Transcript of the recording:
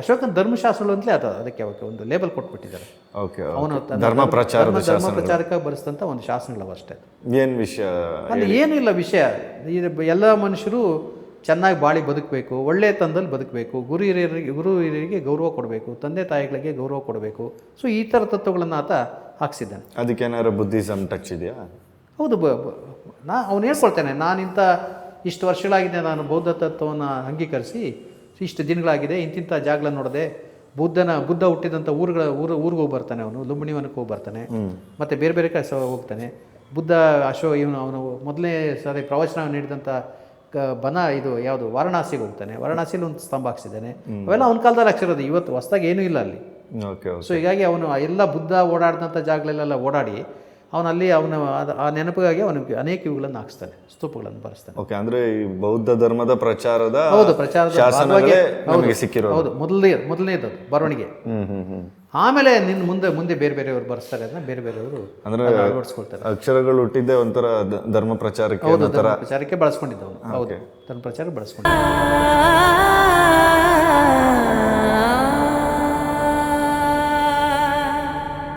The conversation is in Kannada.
ಅಶೋಕನ ಧರ್ಮಶಾಸ್ತ್ರ ಅಂತಲೇ ಅದು ಅದಕ್ಕೆ ಅವಕ್ಕೆ ಒಂದು ಲೇಬಲ್ ಕೊಟ್ಬಿಟ್ಟಿದ್ದಾರೆ. ಓಕೆ ಅವನು ಧರ್ಮ ಪ್ರಚಾರ ಧರ್ಮ- ಪ್ರಚಾರಕ್ಕೆ ಬರೆಸಿದಂಥ ಒಂದು ಶಾಸನಗಳು ಅಷ್ಟೇ. ಏನು ವಿಷಯ? ಅಲ್ಲಿ ಇಲ್ಲ ವಿಷಯ. ಎಲ್ಲ ಮನುಷ್ಯರು ಚೆನ್ನಾಗಿ ಬಾಳಿ ಬದುಕಬೇಕು ಒಳ್ಳೆಯ ತಂದಲ್ಲಿ ಬದುಕಬೇಕು ಗುರು ಹಿರಿಯರಿಗೆ ಗುರು ಹಿರಿಯರಿಗೆ ಗೌರವ ಕೊಡಬೇಕು ತಂದೆ ತಾಯಿಗಳಿಗೆ ಗೌರವ ಕೊಡಬೇಕು. ಸೊ ಈ ಥರ ತತ್ವಗಳನ್ನು ಆತ ಹಾಕ್ಸಿದ್ದಾನೆ. ಅದಕ್ಕೇನಾದ್ರು ಬುದ್ಧಿಸಮ್ ಟಚ್ ಇದೆಯಾ? ಹೌದು ಬ ನಾ ಅವ್ನು ಹೇಳ್ಕೊಳ್ತೇನೆ ನಾನಿಂಥ ಇಷ್ಟು ವರ್ಷಗಳಾಗಿದೆ ನಾನು ಬೌದ್ಧ ತತ್ವವನ್ನು ಅಂಗೀಕರಿಸಿ ಇಷ್ಟು ದಿನಗಳಾಗಿದೆ ಇಂತಿಂಥ ಜಾಗಗಳನ್ನ ನೋಡದೆ ಬುದ್ಧನ ಬುದ್ಧ ಹುಟ್ಟಿದಂಥ ಊರುಗಳ ಊರು ಊರಿಗೆ ಹೋಗಿ ಬರ್ತಾನೆ ಅವನು ಲುಂಬಿಣಿವನಕ್ಕೆ ಹೋಗಿ ಬರ್ತಾನೆ. ಮತ್ತು ಬೇರೆ ಬೇರೆ ಕಡೆ ಹೋಗ್ತಾನೆ. ಬುದ್ಧ ಅಶೋ ಇವನು ಅವನು ಮೊದಲನೇ ಸಾರಿ ಪ್ರವಚನ ನೀಡಿದಂಥ ಕ ಬನ ಇದು ಯಾವುದು ವಾರಣಾಸಿಗೆ ಹೋಗ್ತಾನೆ. ವಾರಣಾಸಿಲಿ ಒಂದು ಸ್ತಂಭ ಹಾಕ್ಸಿದ್ದಾನೆ. ಅವೆಲ್ಲ ಅವನ ಕಾಲದಲ್ಲಿ ಹಾಕ್ಸಿರೋದು ಇವತ್ತು ಹೊಸ್ದಾಗಿ ಏನೂ ಇಲ್ಲ ಅಲ್ಲಿ. ಸೊ ಹೀಗಾಗಿ ಅವನು ಎಲ್ಲ ಬುದ್ಧ ಓಡಾಡಿದಂಥ ಜಾಗಗಳಲ್ಲೆಲ್ಲ ಓಡಾಡಿ ಅವನಲ್ಲಿ ಅವನ ಅದ- ಆ ನೆನಪಿಗಾಗಿ ಅವನಿಗೆ ಅನೇಕ ಇವುಗಳನ್ನು ಹಾಕ್ಸ್ತಾನೆ ಸ್ತೂಪಗಳನ್ನು ಬರೆಸ್ತಾನೆ. ಓಕೆ ಅಂದ್ರೆ ಈ ಬೌದ್ಧ ಧರ್ಮದ ಪ್ರಚಾರದ ಹೌದು ಪ್ರಚಾರದ ಭಾಗವಾಗಿ- ಹೌದು, ನಮಗೆ ಸಿಕ್ಕಿರೋದು. ಹೌದು ಮೊದಲನೇ ಮೊದಲನೇದು ಬರವಣಿಗೆ. ಹ್ಮ್ ಹ್ಮ್ ಹ್ಮ್. ಆಮೇಲೆ ನಿನ್ನ ಮುಂದೆ ಮುಂದೆ ಬೇರೆ ಬೇರೆಯವರು ಬರ್ಸ್ತಾರೆ ಅದನ್ನ ಬೇರೆ ಬೇರೆಯವರು ಅಂದ್ರೆ ಅಳವಡಿಸ್ಕೊಳ್ತಾರೆ. ಅಕ್ಷರಗಳು ಹುಟ್ಟಿದ್ದೆ ಒಂಥರ ಧರ್ಮ ಪ್ರಚಾರಕ್ಕೆ ಹೌದು ಧರ್ಮ ಪ್ರಚಾರಕ್ಕೆ ಬಳಸ್ಕೊಂಡಿದ್ದವನು. ಹೌದು ಧರ್ಮ ಪ್ರಚಾರ ಬಳಸ್ಕೊಂಡಿದ್ದ